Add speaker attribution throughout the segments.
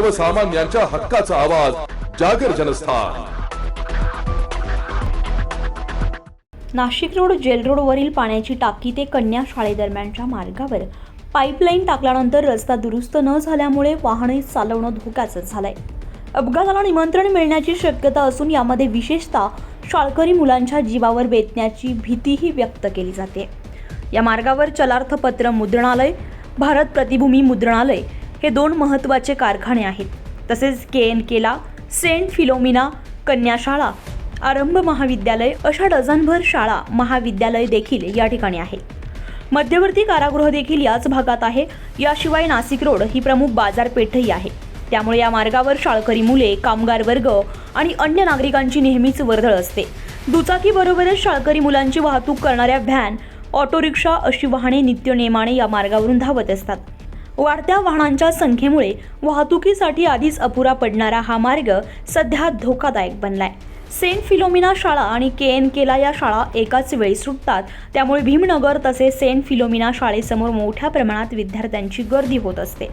Speaker 1: सर्वसामान्यांच्या हक्काचा आवाज जागर जनस्थान.
Speaker 2: नाशिक रोड जेल रोडवरील पाण्याची टाकी ते कन्या शाळेदरम्यानच्या मार्गावर. पाईपलाईन टाकल्यानंतर रस्ता दुरुस्त न झाल्यामुळे वाहने चालवणं धोक्याचं झालंय. अपघाताला निमंत्रण मिळण्याची शक्यता असून यामध्ये विशेषतः शाळकरी मुलांच्या जीवावर बेतण्याची भीतीही व्यक्त केली जाते. या मार्गावर चलार्थ पत्र मुद्रणालय भारत प्रतिभूमी मुद्रणालय हे दोन महत्त्वाचे कारखाने आहेत. तसेच K N Kela saint Philomena कन्याशाळा आरंभ महाविद्यालय अशा डझनभर शाळा महाविद्यालय देखील या ठिकाणी आहेत मध्यवर्ती कारागृह देखील याच भागात आहे. याशिवाय नाशिक रोड ही प्रमुख बाजारपेठही आहे. त्यामुळे या मार्गावर शाळकरी मुले कामगार वर्ग आणि अन्य नागरिकांची नेहमीच वर्दळ असते. दुचाकीबरोबरच शाळकरी मुलांची वाहतूक करणाऱ्या व्हॅन ऑटो रिक्षा अशी वाहने नित्यनेमाने या मार्गावरून धावत असतात. वाढत्या वाहनांच्या संख्येमुळे वाहतुकीसाठी आधीच अपुरा पडणारा हा मार्ग सध्या धोकादायक बनलाय. सेंट फिलोमिना शाळा आणि के एन केला या शाळा एकाच वेळी सुटतात. त्यामुळे भीमनगर तसेच सेंट फिलोमिना शाळेसमोर मोठ्या प्रमाणात विद्यार्थ्यांची गर्दी होत असते.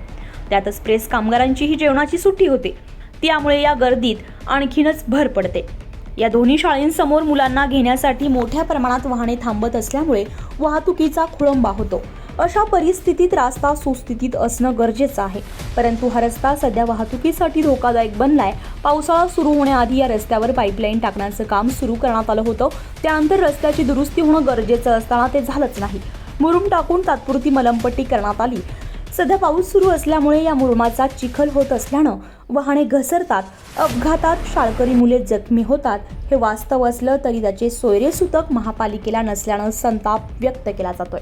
Speaker 2: त्यातच प्रेस कामगारांचीही जेवणाची सुट्टी होते. त्यामुळे या गर्दीत आणखीनच भर पडते. या दोन्ही शाळेंसमोर मुलांना घेण्यासाठी मोठ्या प्रमाणात वाहने थांबत असल्यामुळे वाहतुकीचा खोळंबा होतो. अशा परिस्थितीत रास्ता सुस्थितीत असणं गरजेचं आहे. परंतु हा रस्ता सध्या वाहतुकीसाठी धोकादायक बनलाय. पावसाळा सुरू होण्याआधी या रस्त्यावर पाईपलाईन टाकण्याचं काम सुरू करण्यात आलं होतं. त्यानंतर रस्त्याची दुरुस्ती होणं गरजेचं असताना ते झालंच नाही. मुरुम टाकून तात्पुरती मलमपट्टी करण्यात आली. सध्या पाऊस सुरू असल्यामुळे या मुरुमाचा चिखल होत असल्यानं वाहने घसरतात. अपघातात शाळकरी मुले जखमी होतात. हे वास्तव असलं तरी त्याचे सोयरेसूतक महापालिकेला नसल्यानं संताप व्यक्त केला जातोय.